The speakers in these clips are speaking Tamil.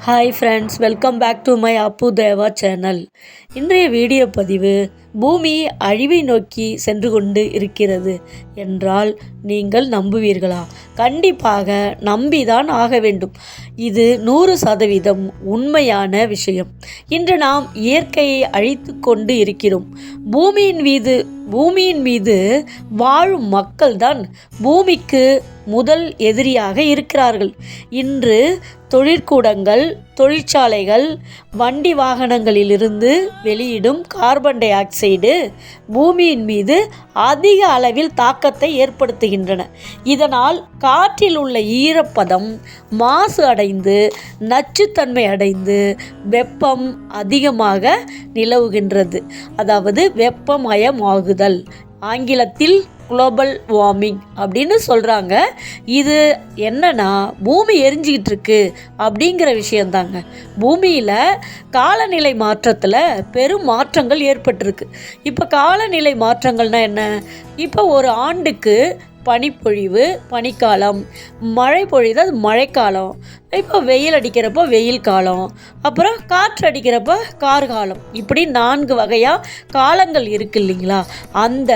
Hi friends welcome back to my Appu Deva channel இன்றைய வீடியோ பதிவு பூமி அழிவை நோக்கி சென்று கொண்டு இருக்கிறது என்றால் நீங்கள் நம்புவீர்களா? கண்டிப்பாக நம்பிதான் ஆக வேண்டும். இது நூறு சதவீதம் உண்மையான விஷயம். இன்று நாம் இயற்கையை அழித்து கொண்டு இருக்கிறோம். பூமியின் மீது பூமியின் மீது வாழும் மக்கள்தான் பூமிக்கு முதல் எதிரியாக இருக்கிறார்கள். இன்று தொழிற்கூடங்கள் தொழிற்சாலைகள் வண்டி வாகனங்களிலிருந்து வெளியிடும் கார்பன் டை ஆக்சைடு பூமியின் மீது அதிக அளவில் தாக்கத்தை ஏற்படுத்துகின்றன. இதனால் காற்றில் உள்ள ஈரப்பதம் மாசு அடைந்து நச்சுத்தன்மை அடைந்து வெப்பம் அதிகமாக நிலவுகின்றது. அதாவது வெப்பமயமாகுதல். ஆங்கிலத்தில் குளோபல் வார்மிங் அப்படின்னு சொல்கிறாங்க இது என்னன்னா பூமி எரிஞ்சிக்கிட்டு இருக்கு அப்படிங்கிற விஷயந்தாங்க பூமியில் காலநிலை மாற்றத்தில் பெரும் மாற்றங்கள் ஏற்பட்டிருக்கு. இப்போ காலநிலை மாற்றங்கள்னா என்ன? இப்போ ஒரு ஆண்டுக்கு பனிப்பொழிவு பனிக்காலம் மழை பொழிது அது மழைக்காலம் இப்போ வெயில் அடிக்கிறப்போ வெயில் காலம் அப்புறம் காற்று அடிக்கிறப்போ கார்காலம் இப்படி நான்கு வகையாக காலங்கள் இருக்கு இல்லைங்களா? அந்த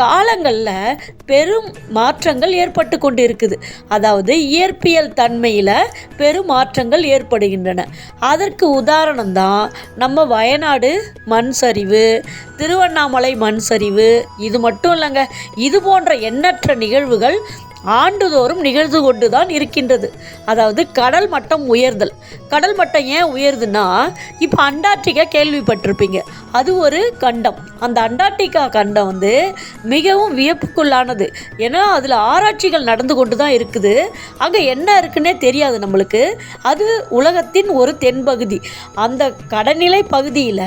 காலங்களில் பெரும் மாற்றங்கள் ஏற்பட்டு கொண்டு இருக்குது அதாவது இயற்பியல் தன்மையில் பெரும் மாற்றங்கள் ஏற்படுகின்றன. அதற்கு உதாரணம் தான் நம்ம வயநாடு மண் சரிவு திருவண்ணாமலை மண் சரிவு. இது மட்டும் இல்லைங்க இது போன்ற எண்ணற்ற நிகழ்வுகள் ஆண்டுதோறும் நிகழ்ந்து கொண்டு தான் இருக்கின்றது. அதாவது கடல் மட்டம் உயர்தல். கடல் மட்டம் ஏன் உயருதுன்னா இப்போ அண்டார்டிகா கேள்விப்பட்டிருப்பீங்க. அது ஒரு கண்டம். அந்த அண்டார்டிகா கண்டம் வந்து மிகவும் வியப்புக்குள்ளானது. ஏன்னா அதில் ஆராய்ச்சிகள் நடந்து கொண்டு தான் இருக்குது. அங்கே என்ன இருக்குன்னே தெரியாது நம்மளுக்கு. அது உலகத்தின் ஒரு தென்பகுதி. அந்த கடல்நிலை பகுதியில்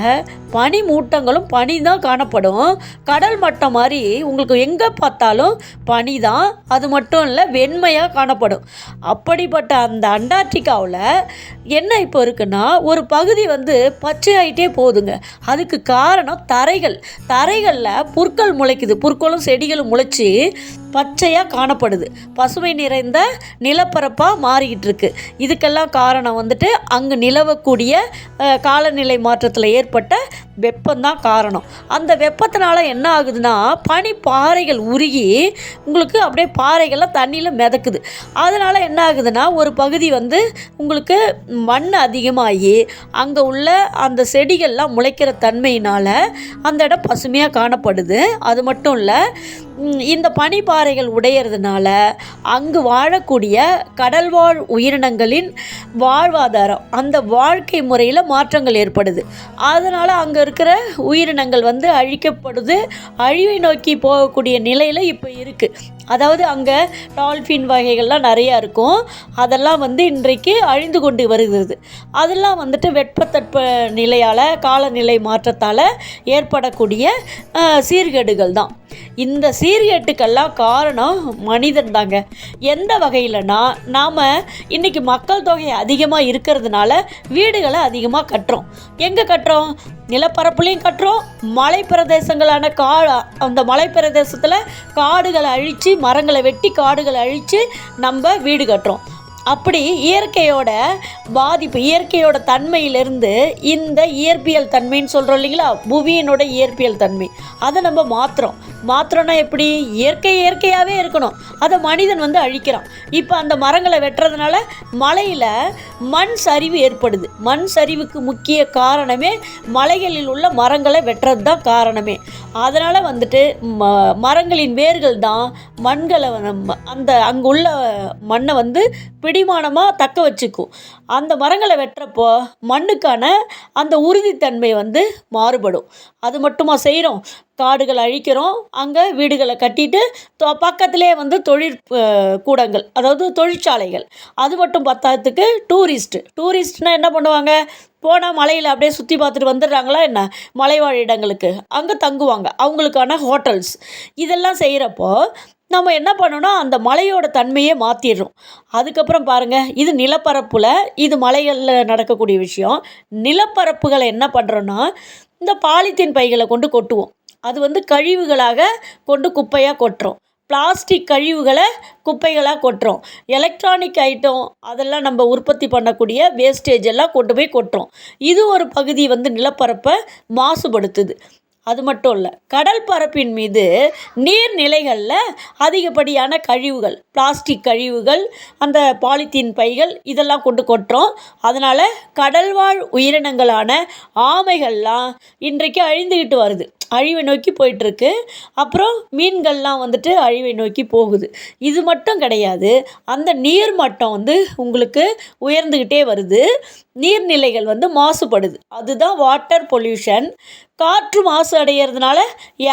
பனி மூட்டங்களும் பனி தான் காணப்படும். கடல் மட்டம் மாதிரி உங்களுக்கு எங்கே பார்த்தாலும் பனி தான் அது மட்டும் மட்டும் இல்லை வெண்மையாக காணப்படும். அப்படிப்பட்ட அந்த அண்டார்டிகாவில் என்ன இப்போ இருக்குன்னா ஒரு பகுதி வந்து பச்சையாயிட்டே போகுதுங்க. அதுக்கு காரணம் தரைகள். தரைகளில் புற்கள் முளைக்குது. புற்களும் செடிகளும் முளைச்சி பச்சையாக காணப்படுது. பசுமை நிறைந்த நிலப்பரப்பாக மாறிக்கிட்டு இருக்கு இதுக்கெல்லாம் காரணம் வந்துட்டு அங்கு நிலவக்கூடிய காலநிலை மாற்றத்தில் ஏற்பட்ட வெப்பம்தான் காரணம். அந்த வெப்பத்தினால என்ன ஆகுதுன்னா பனி பாறைகள் உருகி உங்களுக்கு அப்படியே பாறைகள்லாம் தண்ணியில் மிதக்குது. அதனால் என்ன ஆகுதுன்னா ஒரு பகுதி வந்து உங்களுக்கு மண் அதிகமாகி அங்கே உள்ள அந்த செடிகள்லாம் முளைக்கிற தன்மையினால் அந்த இடம் பசுமையாக காணப்படுது. அது மட்டும் இல்லை இந்த பனிப்பாறைகள் உடையிறதுனால அங்கு வாழக்கூடிய கடல்வாழ் உயிரினங்களின் வாழ்வாதாரம் அந்த வாழ்க்கை முறையில் மாற்றங்கள் ஏற்படுது. அதனால் அங்கே இருக்கிற உயிரினங்கள் வந்து அழிக்கப்படுது. அழிவை நோக்கி போகக்கூடிய நிலையில் இப்போ இருக்குது அதாவது அங்கே டால்ஃபின் வகைகள்லாம் நிறையா இருக்கும். அதெல்லாம் வந்து இன்றைக்கு அழிந்து கொண்டு வருகிறது. அதெல்லாம் வந்துட்டு வெப்பத்தட்ப நிலையால் காலநிலை மாற்றத்தால் ஏற்படக்கூடிய சீர்கேடுகள் தான் இந்த சீர்கேட்டுக்கெல்லாம் காரணம் மனிதன் தாங்க எந்த வகையிலனா நாம் இன்றைக்கி மக்கள் தொகை அதிகமாக இருக்கிறதுனால வீடுகளை அதிகமாக கட்டுறோம். எங்கே கட்டுறோம்? நிலப்பரப்புலையும் கட்டுறோம். மலை பிரதேசங்களான கா அந்த மலை பிரதேசத்தில் காடுகளை அழித்து மரங்களை வெட்டி காடுகளை அழித்து நம்ம வீடு கட்டுறோம். அப்படி இயற்கையோட பாதிப்பு இயற்கையோட தன்மையிலிருந்து இந்த இயற்பியல் தன்மைன்னு சொல்கிறோம் இல்லைங்களா? புவியினோட இயற்பியல் தன்மை. அதை நம்ம மாற்றுறோம் மாத்திரம்னா எப்படி? இயற்கை இயற்கையாகவே இருக்கணும். அதை மனிதன் வந்து அழிக்கிறான். இப்போ அந்த மரங்களை வெட்டுறதுனால மலையில் மண் சரிவு ஏற்படுது. மண் சரிவுக்கு முக்கிய காரணமே மலைகளில் உள்ள மரங்களை வெட்டுறது தான் காரணமே. அதனால் வந்துட்டு ம மரங்களின் வேர்கள் தான் மண்களை அந்த அங்குள்ள மண்ணை வந்து பிடிமானமாக தக்க வச்சுக்கும். அந்த மரங்களை வெட்டுறப்போ மண்ணுக்கான அந்த உறுதித்தன்மை வந்து மாறுபடும். அது மட்டுமா செய்கிறோம் காடுகளை அழிக்கிறோம். அங்கே வீடுகளை கட்டிட்டு தொ- பக்கத்திலே வந்து தொழிற் கூடங்கள் அதாவது தொழிற்சாலைகள். அது மட்டும் பத்தாததுக்கு டூரிஸ்ட்டு. டூரிஸ்ட்னால் என்ன பண்ணுவாங்க? போனால் மலையில் அப்படியே சுற்றி பார்த்துட்டு வந்துடுறாங்களா என்ன? மலைவாழ் இடங்களுக்கு. அங்கே தங்குவாங்க. அவங்களுக்கான ஹோட்டல்ஸ். இதெல்லாம் செய்கிறப்போ நம்ம என்ன பண்ணணும் அந்த மலையோட தன்மையை மாற்றிடுறோம் அதுக்கப்புறம் பாருங்கள் இது நிலப்பரப்பில் இது மலைகளில் நடக்கக்கூடிய விஷயம். நிலப்பரப்புகளை என்ன பண்ணுறோன்னா இந்த பாலித்தீன் பைகளை கொண்டு கொட்டுவோம். அது வந்து கழிவுகளாக கொண்டு குப்பையாக கொட்டுறோம். பிளாஸ்டிக் கழிவுகளை குப்பைகளாக கொட்டுறோம். எலக்ட்ரானிக் ஐட்டம் அதெல்லாம் நம்ம உற்பத்தி பண்ணக்கூடிய வேஸ்டேஜ் எல்லாம் கொண்டு போய் கொட்டுறோம். இது ஒரு பகுதி வந்து நிலப்பரப்பை மாசுபடுத்துது. அது மட்டும் இல்லை கடல் பரப்பின் மீது நீர்நிலைகளில் அதிகப்படியான கழிவுகள் பிளாஸ்டிக் கழிவுகள் அந்த பாலித்தீன் பைகள் இதெல்லாம் கொண்டு கொட்டுறோம். அதனால் கடல்வாழ் உயிரினங்களான ஆமைகள்லாம் இன்றைக்கு அழிந்துக்கிட்டு வருது. அழிவை நோக்கி போயிட்டுருக்கு. அப்புறம் மீன்கள்லாம் வந்துட்டு அழிவை நோக்கி போகுது. இது மட்டும் கிடையாது. அந்த நீர் மட்டம் வந்து உங்களுக்கு உயர்ந்துக்கிட்டே வருது. நீர்நிலைகள் வந்து மாசுபடுது. அதுதான் வாட்டர் பொல்யூஷன் காற்று மாசு அடையிறதுனால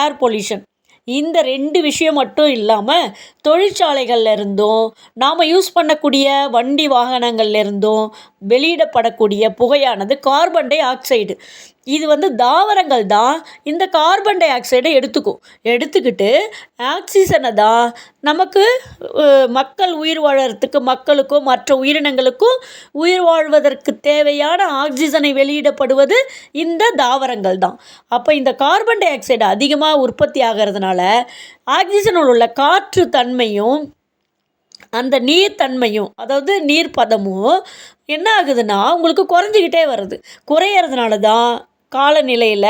ஏர் பொல்யூஷன் இந்த ரெண்டு விஷயம் மட்டும் இல்லாமல் தொழிற்சாலைகளில் இருந்தும் நாம் யூஸ் பண்ணக்கூடிய வண்டி வாகனங்கள்ல இருந்தும் வெளியிடப்படக்கூடிய புகையானது கார்பன் டை ஆக்சைடு இது வந்து தாவரங்கள் தான் இந்த கார்பன் டை ஆக்சைடை எடுத்துக்கும். எடுத்துக்கிட்டு ஆக்சிஜனை தான் நமக்கு மக்கள் உயிர் வாழறதுக்கு மக்களுக்கும் மற்ற உயிரினங்களுக்கும் உயிர் வாழ்வதற்கு தேவையான ஆக்சிஜனை வெளியிடப்படுவது இந்த தாவரங்கள் தான். அப்போ இந்த கார்பன் டை ஆக்சைடு அதிகமாக உற்பத்தி ஆகிறதுனால ஆக்சிஜனில் உள்ள காற்று தன்மையும் அந்த நீர் தன்மையும் அதாவது நீர் பதமும் என்ன ஆகுதுன்னா உங்களுக்கு குறைஞ்சிக்கிட்டே வருது. குறையறதுனால தான் காலநிலையில்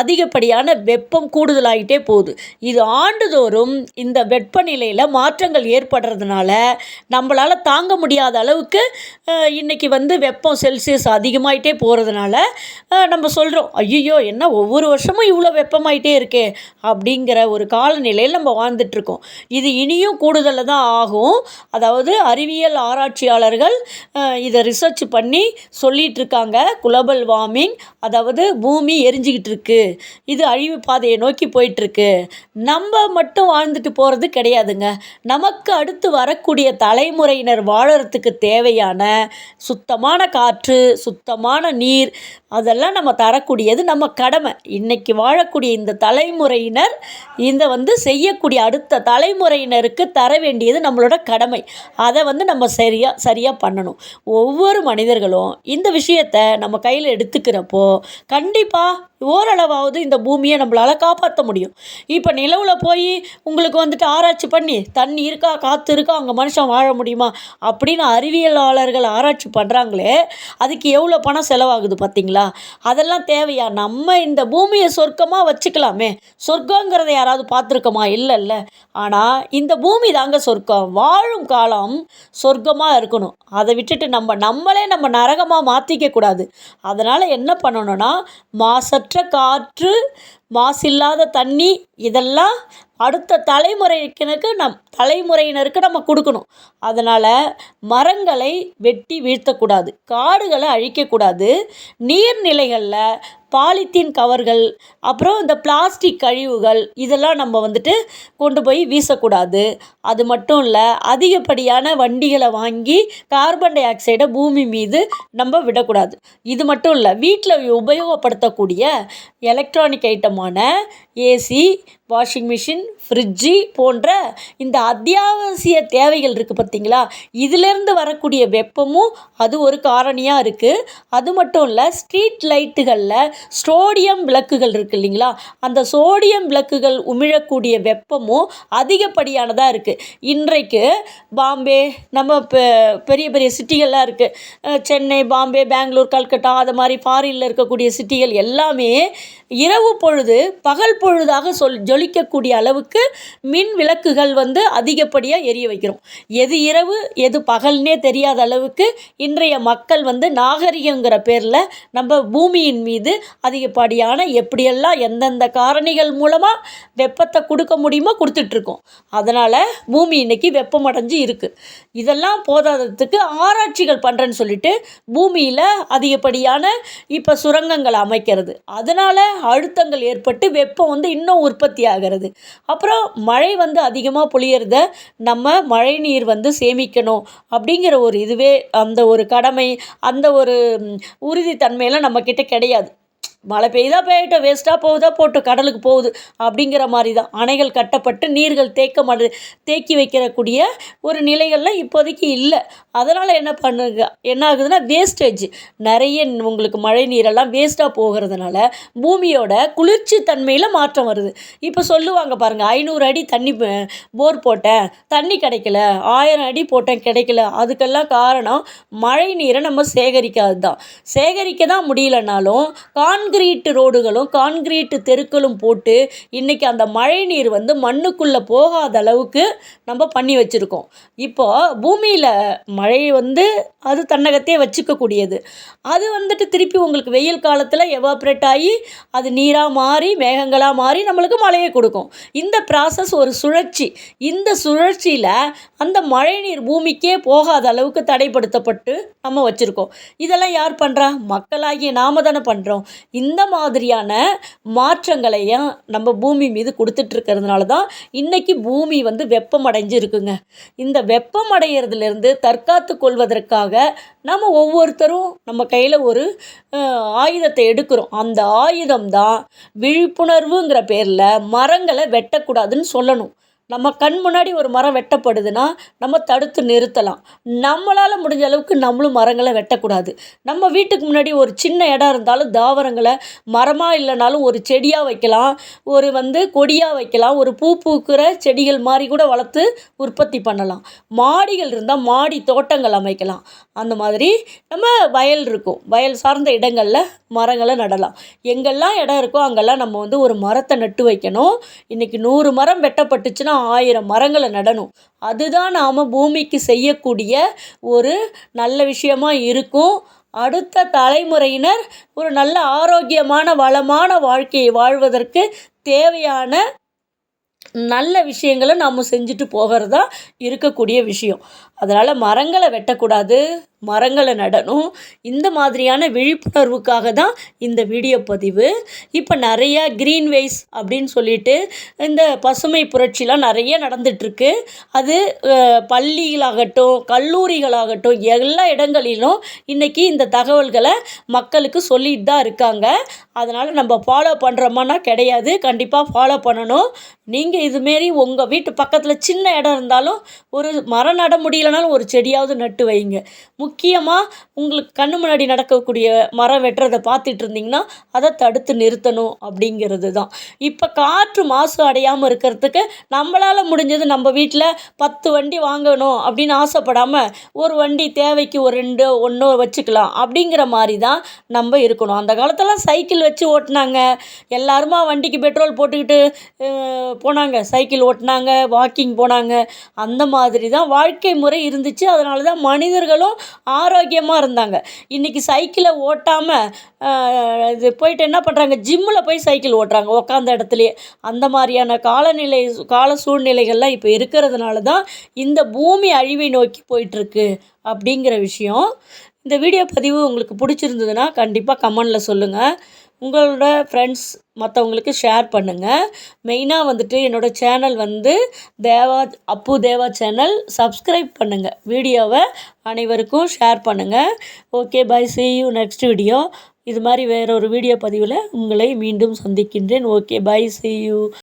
அதிகப்படியான வெப்பம் கூடுதலாகிட்டே போகுது. இது ஆண்டுதோறும் இந்த வெப்பநிலையில் மாற்றங்கள் ஏற்படுறதுனால நம்மளால் தாங்க முடியாத அளவுக்கு இன்றைக்கி இன்னைக்கு வந்து வெப்பம் செல்சியஸ் அதிகமாகிட்டே போகிறதுனால நம்ம சொல்கிறோம் ஐயோ என்ன ஒவ்வொரு வருஷமும் இவ்வளோ வெப்பமாயிட்டே இருக்கே அப்படிங்கிற ஒரு காலநிலையில் நம்ம வாழ்ந்துட்டுருக்கோம். இது இனியும் கூடுதலில் தான் ஆகும். அதாவது அறிவியல் ஆராய்ச்சியாளர்கள் இதை ரிசர்ச் பண்ணி சொல்லிகிட்ருக்காங்க குளோபல் வார்மிங் அதாவது பூமி எரிஞ்சிக்கிட்டு இருக்கு இது அழிவு பாதையை நோக்கி போயிட்டுருக்கு. நம்ம மட்டும் வாழ்ந்துட்டு போகிறது கிடையாதுங்க. நமக்கு அடுத்து வரக்கூடிய தலைமுறையினர் வாழறதுக்கு தேவையான சுத்தமான காற்று சுத்தமான நீர் அதெல்லாம் நம்ம தரக்கூடியது நம்ம கடமை. இன்னைக்கு வாழக்கூடிய இந்த தலைமுறையினர் இந்த வந்து செய்யக்கூடிய அடுத்த தலைமுறையினருக்கு தர வேண்டியது நம்மளோட கடமை. அதை வந்து நம்ம சரியாக சரியாக பண்ணணும். ஒவ்வொரு மனிதர்களும் இந்த விஷயத்தை நம்ம கையில் எடுத்துக்கிறப்போ கண்டிப்பாக ஓரளவாவது இந்த பூமியை நம்மளால் காப்பாற்ற முடியும். இப்போ நிலவில் போய் உங்களுக்கு வந்துட்டு ஆராய்ச்சி பண்ணி தண்ணி இருக்கா காற்று இருக்கா அங்கே மனுஷன் வாழ முடியுமா? அப்படின்னு அறிவியலாளர்கள் ஆராய்ச்சி பண்ணுறாங்களே அதுக்கு எவ்வளோ பணம் செலவாகுது பார்த்தீங்களா அதெல்லாம் தேவையா? நம்ம இந்த பூமியை சொர்க்கமாக வச்சுக்கலாமே. சொர்க்கங்கிறத யாராவது பார்த்துருக்கோமா? இல்லைல்ல ஆனால் இந்த பூமி தாங்க சொர்க்கம். வாழும் காலம் சொர்க்கமாக இருக்கணும். அதை விட்டுட்டு நம்ம நம்மளே நம்ம நரகமாக மாற்றிக்க கூடாது. அதனால் என்ன பண்ணணும்னா மாசற்ற காற்று மாசில்லாத தண்ணி இதெல்லாம் அடுத்த தலைமுறைக்கினருக்கு நம் தலைமுறையினருக்கு நம்ம கொடுக்கணும். அதனால் மரங்களை வெட்டி வீழ்த்தக்கூடாது காடுகளை அழிக்கக்கூடாது நீர்நிலைகளில் பாலித்தீன் கவர்கள் அப்புறம் இந்த பிளாஸ்டிக் கழிவுகள் இதெல்லாம் நம்ம வந்துட்டு கொண்டு போய் வீசக்கூடாது. அது மட்டும் இல்லை அதிகப்படியான வண்டிகளை வாங்கி கார்பன் டை ஆக்சைடை பூமி மீது நம்ம விடக்கூடாது. இது மட்டும் இல்லை வீட்டில் உபயோகப்படுத்தக்கூடிய எலக்ட்ரானிக் ஐட்டமான ஏசி வாஷிங் மிஷின் ஃப்ரிட்ஜி போன்ற இந்த அத்தியாவசிய தேவைகள் இருக்குது பார்த்தீங்களா? இதிலேருந்து வரக்கூடிய வெப்பமும் அது ஒரு காரணியாக இருக்குது அது மட்டும் இல்லை ஸ்ட்ரீட் லைட்டுகளில் சோடியம் விளக்குகள் இருக்குது இல்லைங்களா? அந்த சோடியம் விளக்குகள் உமிழக்கூடிய வெப்பமும் அதிகப்படியானதாக இருக்குது இன்றைக்கு பாம்பே நம்ம பெ- பெரிய பெரிய சிட்டிகள்லாம் இருக்குது சென்னை பாம்பே பெங்களூர் கல்கட்டா அது மாதிரி ஃபாரினில் இருக்கக்கூடிய சிட்டிகள் எல்லாமே இரவு பொழுது பகல் பொழுதாக சொல் ஜொலிக்கக்கூடிய அளவுக்கு மின் விளக்குகள் வந்து அதிகப்படியாக எரிய வைக்கிறோம். எது இரவு எது பகல்னே தெரியாத அளவுக்கு இன்றைய மக்கள் வந்து நாகரிகங்கிற பேரில் நம்ம பூமியின் மீது அதிகப்படியான எப்படியெல்லாம் எந்தெந்த காரணிகள் மூலமாக வெப்பத்தை கொடுக்க முடியுமோ கொடுத்துட்ருக்கோம். அதனால் பூமி இன்னைக்கு வெப்பமடைஞ்சு இருக்குது இதெல்லாம் போதாததுக்கு ஆராய்ச்சிகள் பண்ணுறேன்னு சொல்லிட்டு பூமியில் அதிகப்படியான இப்போ சுரங்கங்களை அமைக்கிறது. அதனால் அழுத்தங்கள் ஏற்பட்டு வெப்பம் வந்து இன்னும் உற்பத்தி ஆகிறது. அப்புறம் மழை வந்து அதிகமாக பொழியறத நம்ம மழை நீர் வந்து சேமிக்கணும் அப்படிங்கிற ஒரு இதுவே அந்த ஒரு கடமை அந்த ஒரு உறுதித்தன்மையெல்லாம் நம்மக்கிட்ட கிடையாது. மழை பெய்யுதா பெய்யட்டும் வேஸ்ட்டாக போகுதா போட்டு கடலுக்கு போகுது அப்படிங்கிற மாதிரி தான் அணைகள் கட்டப்பட்டு நீர்கள் தேக்க மாட்டு தேக்கி வைக்கிறக்கூடிய ஒரு நிலைகள்லாம் இப்போதைக்கு இல்லை. அதனால் என்ன பண்ணுங்க என்ன ஆகுதுன்னா வேஸ்டேஜ் நிறைய உங்களுக்கு மழை நீரெல்லாம் வேஸ்ட்டாக போகிறதுனால பூமியோட குளிர்ச்சி தன்மையில் மாற்றம் வருது. இப்போ சொல்லுவாங்க பாருங்கள் ஐநூறு அடி தண்ணி போர் போட்டேன் தண்ணி கிடைக்கல ஆயிரம் அடி போட்டேன் கிடைக்கல. அதுக்கெல்லாம் காரணம் மழை நீரை நம்ம சேகரிக்காது தான் சேகரிக்க தான் முடியலனாலும் கான் கான்கிரீட் ரோடுகளும் கான்கிரீட் தெருக்களும் போட்டு இன்றைக்கி அந்த மழை நீர் வந்து மண்ணுக்குள்ளே போகாத அளவுக்கு நம்ம பண்ணி வச்சுருக்கோம். இப்போது பூமியில் மழை வந்து அது தன்னகத்தையே வச்சுக்கக்கூடியது. அது வந்துட்டு திருப்பி உங்களுக்கு வெயில் காலத்தில் எவாப்ரேட் ஆகி அது நீராக மாறி மேகங்களாக மாறி நம்மளுக்கு மழையை கொடுக்கும். இந்த ப்ராசஸ் ஒரு சுழற்சி. இந்த சுழற்சியில் அந்த மழை நீர் பூமிக்கே போகாத அளவுக்கு தடைப்படுத்தப்பட்டு நம்ம வச்சுருக்கோம். இதெல்லாம் யார் பண்ணுறா மக்களாகிய நாம தானே பண்ணுறோம் இந்த மாதிரியான மாற்றங்களையும் நம்ம பூமி மீது கொடுத்துட்ருக்கிறதுனால தான் இன்றைக்கி பூமி வந்து வெப்பமடைஞ்சு இருக்குங்க இந்த வெப்பமடைகிறதுலேருந்து தற்காத்து கொள்வதற்காக நம்ம ஒவ்வொருத்தரும் நம்ம கையில் ஒரு ஆயுதத்தை எடுக்கிறோம். அந்த ஆயுதம் தான் விழிப்புணர்வுங்கிற பேரில் மரங்களை வெட்டக்கூடாதுன்னு சொல்லணும். நம்ம கண் முன்னாடி ஒரு மரம் வெட்டப்படுதுன்னா நம்ம தடுத்து நிறுத்தலாம். நம்மளால் முடிஞ்ச அளவுக்கு நம்மளும் மரங்களை வெட்டக்கூடாது. நம்ம வீட்டுக்கு முன்னாடி ஒரு சின்ன இடம் இருந்தாலும் தாவரங்களை மரமாக இல்லைனாலும் ஒரு செடியாக வைக்கலாம். ஒரு வந்து கொடியாக வைக்கலாம். ஒரு பூ பூக்கிற செடிகள் மாதிரி கூட வளர்த்து உற்பத்தி பண்ணலாம். மாடிகள் இருந்தால் மாடி தோட்டங்கள் அமைக்கலாம். அந்த மாதிரி நம்ம வயல் இருக்கும். வயல் சார்ந்த இடங்களில் மரங்களை நடலாம். எங்கெல்லாம் இடம் இருக்கோ அங்கெல்லாம் நம்ம வந்து ஒரு மரத்தை நட்டு வைக்கணும். இன்றைக்கி நூறு மரம் வெட்டப்பட்டுச்சுன்னா ஆயிரம் மரங்களை நடணும். அதுதான் நாம் பூமிக்கு செய்யக்கூடிய ஒரு நல்ல விஷயமாக இருக்கும். அடுத்த தலைமுறையினர் ஒரு நல்ல ஆரோக்கியமான வளமான வாழ்க்கையை வாழ்வதற்கு தேவையான நல்ல விஷயங்களை நாம் செஞ்சுட்டு போகிறது தான் இருக்கக்கூடிய விஷயம். அதனால் மரங்களை வெட்டக்கூடாது. மரங்களை நடணும். இந்த மாதிரியான விழிப்புணர்வுக்காக தான் இந்த வீடியோ பதிவு. இப்போ நிறையா க்ரீன்வேஸ் அப்படின்னு சொல்லிட்டு இந்த பசுமை புரட்சிலாம் நிறைய நடந்துகிட்ருக்கு அது பள்ளிகளாகட்டும் கல்லூரிகளாகட்டும் எல்லா இடங்களிலும் இன்றைக்கி இந்த தகவல்களை மக்களுக்கு சொல்லிட்டு தான் இருக்காங்க. அதனால் நம்ம ஃபாலோ பண்ணுறோமானா கிடையாது. கண்டிப்பாக ஃபாலோ பண்ணணும். நீங்கள் இதுமாரி உங்கள் வீட்டு பக்கத்தில் சின்ன இடம் இருந்தாலும் ஒரு மரம் நட முடியலனாலும் ஒரு செடியாவது நட்டு வைங்க. முக்கியமாக உங்களுக்கு கண்ணு முன்னாடி நடக்கக்கூடிய மரம் வெட்டுறதை பார்த்துட்டு இருந்தீங்கன்னா அதை தடுத்து நிறுத்தணும் அப்படிங்கிறது தான். இப்போ காற்று மாசு அடையாமல் இருக்கிறதுக்கு நம்மளால் முடிஞ்சது நம்ம வீட்டில் பத்து வண்டி வாங்கணும் அப்படின்னு ஆசைப்படாமல் ஒரு வண்டி தேவைக்கு ஒரு ரெண்டு ஒன்றோ வச்சுக்கலாம் அப்படிங்கிற மாதிரி தான் நம்ம இருக்கணும். அந்த காலத்தெல்லாம் சைக்கிள் வச்சு ஓட்டினாங்க. எல்லாருமா வண்டிக்கு பெட்ரோல் போட்டுக்கிட்டு போனாங்க. சைக்கிள் ஓட்டினாங்க வாக்கிங் போனாங்க. அந்த மாதிரி தான் வாழ்க்கை முறை இருந்துச்சு. அதனால தான் மனிதர்களும் ஆரோக்கியமாக இருந்தாங்க. இன்றைக்கி சைக்கிளை ஓட்டாமல் இது போயிட்டு என்ன பண்ணுறாங்க ஜிம்மில் போய் சைக்கிள் ஓட்டுறாங்க உக்காந்த இடத்துலையே. அந்த மாதிரியான காலநிலை கால சூழ்நிலைகள்லாம் இப்போ இருக்கிறதுனால தான் இந்த பூமி அழிவை நோக்கி போயிட்டுருக்கு அப்படிங்கிற விஷயம். இந்த வீடியோ பதிவு உங்களுக்கு பிடிச்சிருந்ததுன்னா கண்டிப்பாக கமெண்டில் சொல்லுங்கள் உங்களோட ஃப்ரெண்ட்ஸ் மற்றவங்களுக்கு ஷேர் பண்ணுங்கள் மெயினாக வந்துட்டு என்னோடய சேனல் வந்து தேவா அப்பு தேவா சேனல் சப்ஸ்கிரைப் பண்ணுங்கள் வீடியோவை அனைவருக்கும் ஷேர் பண்ணுங்கள் okay bye see you next video இது மாதிரி வேற ஒரு வீடியோ பதிவில் உங்களை மீண்டும் சந்திக்கின்றேன். Okay bye see you